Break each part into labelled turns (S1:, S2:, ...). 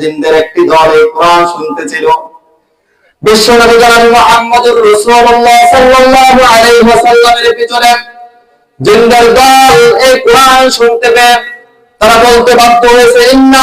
S1: জিনদের একটি দল কোরআন শুনতেছিল। জিনদের দল এই কোরআন শুনতে তারা বলতে বাধ্য হয়েছে, ইন্না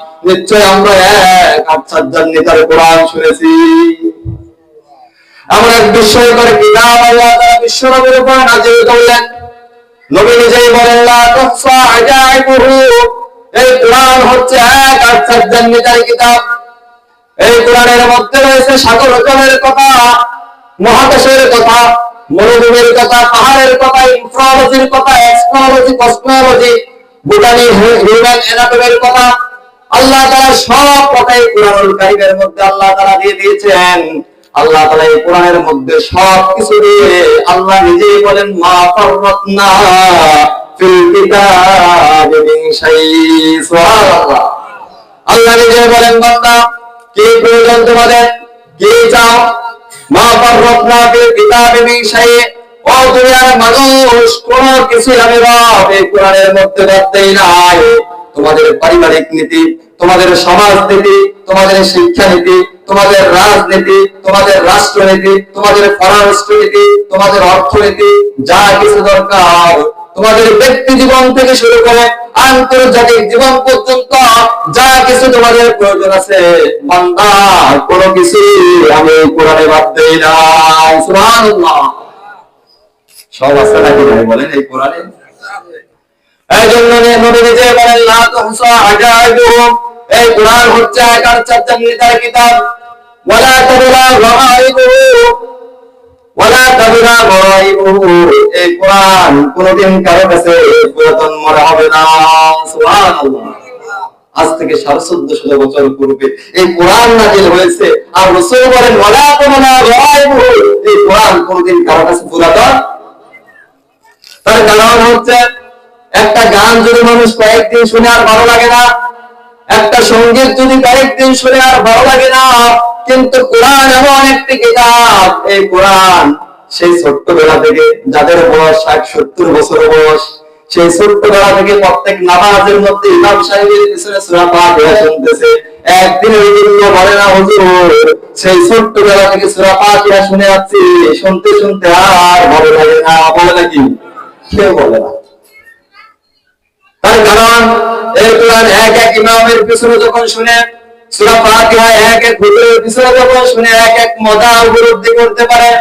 S1: নিশ্চয় আমরা এক। আশ্চর্যান্বিতার কোরআন শুনেছি। এমন এক বিস্ময়কর কিতাব আল্লাহ তাআলা বিশ্বনবীর উপর নাযিল করলেন। নবী নিজেই বলেন, লা তুহসা আজাইবুহু। এই কোরআন হচ্ছে এক আশ্চর্যান্বিতার কিতাব। এই কোরআনের মধ্যে রয়েছে সাগর জলের কথা, মহাকাশের কথা, মরুভূমির কথা, পাহাড়ের কথা ইনফ্রোলজির কথা এক্সপ্লোলজি কসমোলজি বোটানি হিউম্যান অ্যানাটমির কথা আল্লাহ তাআলা সব কথাই কোরআনুল কারীমের মধ্যে আল্লাহ তাআলা দিয়ে দিয়েছেন। আল্লাহ তাআলা এই কোরআনের মধ্যে সব কিছু দিয়ে আল্লাহ নিজেই বলেন, মা আল্লাহ নিজে বলেন, বান্দা, কি প্রয়োজন তোমাদের? কি চাও? মা মিন মানুষ, কোন কিছু আমি রব এই কোরআনের মধ্যে বাদ নাই। তোমাদের পারিবারিক নীতি, তোমাদের সমাজ নীতি তোমাদের শিক্ষা নীতি তোমাদের রাজনীতি, তোমাদের রাষ্ট্রনীতি, তোমাদের পররাষ্ট্রনীতি, তোমাদের অর্থনীতি, যা কিছু দরকার। তোমাদের ব্যক্তি জীবন থেকে শুরু করে আন্তর্জাতিক জীবন পর্যন্ত যা কিছু তোমাদের প্রয়োজন আছে বান্দা কোনো কিছু আমি কোরআনে বাদ দেই না সুবহানাল্লাহ। সব আছে নাকি বলেন এই কোরআনে। কোনদিন কারও কাছে পুরাতন মনে হবে না। আজ থেকে সাড়ে চোদ্দশো বছর পূর্বে এই কোরআন নাজিল হয়েছে। আর রসুল বলেন, ওয়ালা তাবলা গায়বুহু এই কোরআন কোনদিন কারও কাছে পুরাতন। তার কারণ হচ্ছে একটা গান যদি মানুষ কয়েকদিন শুনে আর ভালো লাগে না, একটা সংগীত যদি কয়েকদিন শুনে আর ভালো লাগে না, কিন্তু কোরআন এমন একটি কিতাব, এই কোরআন সেই ছোট্টবেলা থেকে, যাদের বয়স ষাট, সত্তর বছর বয়স, সেই ছোট্টবেলা থেকে প্রত্যেক নামাজের মধ্যে ইমাম সাহেবের পিছনে সূরা ফাতিহা শুনতেছে। একদিন ওই জন্য বলে না, হুজুর, সেই ছোট্টবেলা থেকে সূরা ফাতিহা শুনে যাচ্ছি শুনতে শুনতে আর ভালো লাগে না। বলে নাকি? কেউ বলে না। তার কারণ এই কোরআন এক এক ইমামের পিছনে যখন শুনে ফাতিহা এক এক হুজুরের পিছনে যখন শুনে, এক এক উপলব্ধি করতে পারে।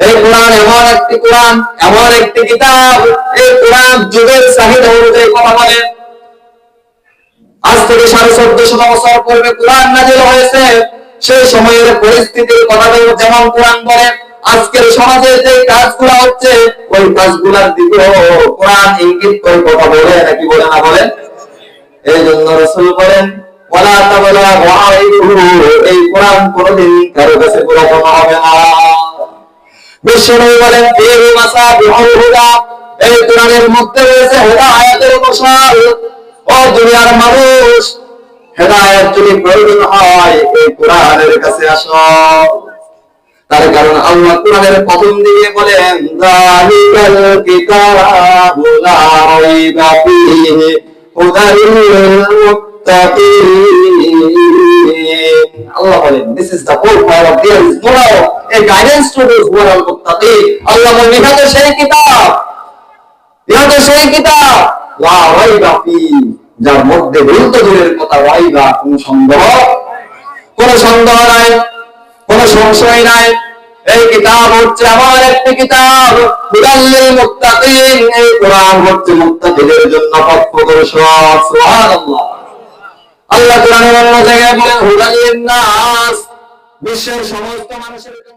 S1: এই কোরআন এমন একটি কোরআন, এমন একটি কিতাব, এই কোরআন যুগের চাহিদা অনুযায়ী কথা বলে। আজ থেকে সাড়ে চোদ্দশো বছর পূর্বে কোরআন নাজিল হয়েছে, সেই সময়ের পরিস্থিতির কথা যেমন কোরআন বলে আজকের সমাজে যে কাজগুলো হচ্ছে, ওই কাজগুলার দিকেও কোরআন ইঙ্গিত করে কথা বলে, নাকি বলে না বলেন এই জন্য রসুল বলেন তাবলা ওয়াইহু এই কোরআন কোনদিন কারও কাছে পুরাতন হবে না। বিশ্বনবী বলেন ফিহি এই কোরআনের মধ্যে রয়েছে হেদায়েতের মশাল। ও দুনিয়ার মানুষ, হেদায়েত যদি প্রয়োজন হয়, এই কোরআনের কাছে আসো। তার কারণ আল্লাহ কোরআনের প্রথম দিকে বলেন, যালিকাল কিতাবু লা রাইবা হুদাল গাইডেন্স টু আল্লাহ সেই কিতাব তো সেই কিতাব যার মধ্যে কথা সন্দেহ নাই। কোন সংশয় নাই। এই কিতাব হচ্ছে আমার একটি কিতাব। হুদাল্লিল মুত্তাকিন। এই কোরআন হচ্ছে মুত্তাকিদের জন্য পথ প্রদর্শক। সুবহানাল্লাহ। আল্লাহ কোরআনের অন্য জায়গায় বলেন, হুদাল লিন নাস। বিশ্বের সমস্ত মানুষের জন্য